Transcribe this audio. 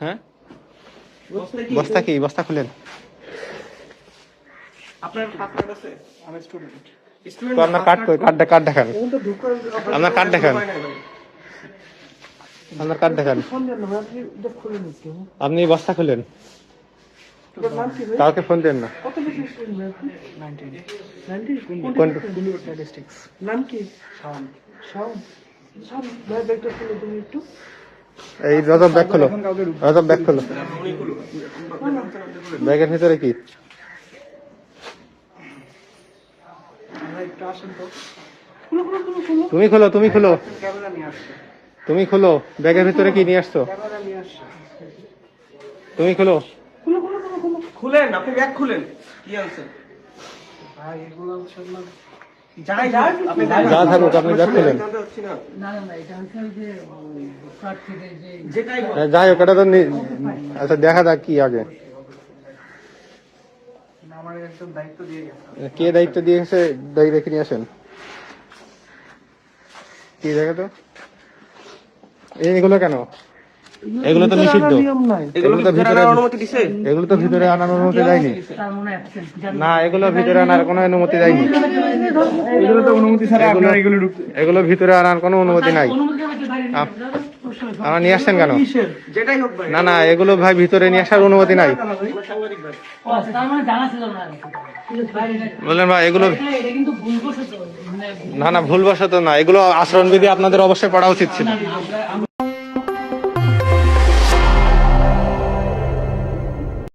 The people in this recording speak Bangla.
হ্যাঁ? বস্তা কি? বস্তা খুলেন। আপনার কার্ড আছে? আমি স্টুডেন্ট তো আপনার কার্ড কই? কার্ডটা কার্ড দেখান। আপনার কার্ড দেখান। আপনার কার্ড দেখান। ফোন দেন না ভাই, আপনি বস্তা খুলেন। আপনার নাম কি ভাই? কাউকে ফোন দেন না। কত বেশি স্টুডেন্ট ভাই আপনি? 90 90 কোন গুলিবাট স্ট্যাটিস্টিক্স নাম কি? শাওন শাওন শাওন ভাই ব্যাগটা খুলে তুমি একটু। এই রজব ব্যাগ খোলো। রজব ব্যাগ খোলো। ব্যাগের ভিতরে কি? তুমি খোলো তুমি খোলো। তুমি খোলো। ব্যাগের ভিতরে কি নিয়ে আসছো? তুমি খুলো। খুলেন আপনি ব্যাগ খুলেন। কি আনছেন? ভাই এগুলো আপনি যা থাকুক খোলেন। হ্যাঁ, যাই হোক এটা তো নি- আচ্ছা দেখা যাক কি আগে। আমার দায়িত্ব দিয়ে কে দায়িত্ব দিয়ে গেছে দায়ী রেখে নিয়ে আসেন। কি দেখে তো? এইগুলো কেন? এগুলো তো নিষিদ্ধ। এগুলো তো ভিতরে অনুমতি দিছে? এগুলো তো ভিতরে আনার অনুমতি দেয়নি। না এগুলো ভিতরে আনার কোনো অনুমতি দেয়নি। এগুলো তো অনুমতি ছাড়া এগুলো- আপনারা এগুলো ঢুকতে এগুলো ভিতরে আনার কোনো অনুমতি নাই। বাইরে নিয়ে আসছেন কেন? না না এগুলো ভাই ভিতরে নিয়ে আসার অনুমতি নাই। আমরা সাংবাদিক ভাই ও আচ্ছা, তার মানে বললেন ভাই এগুলো মানে না না ভুলবশত না। এগুলো আচরণবিধি আপনাদের অবশ্যই পড়া উচিত ছিল।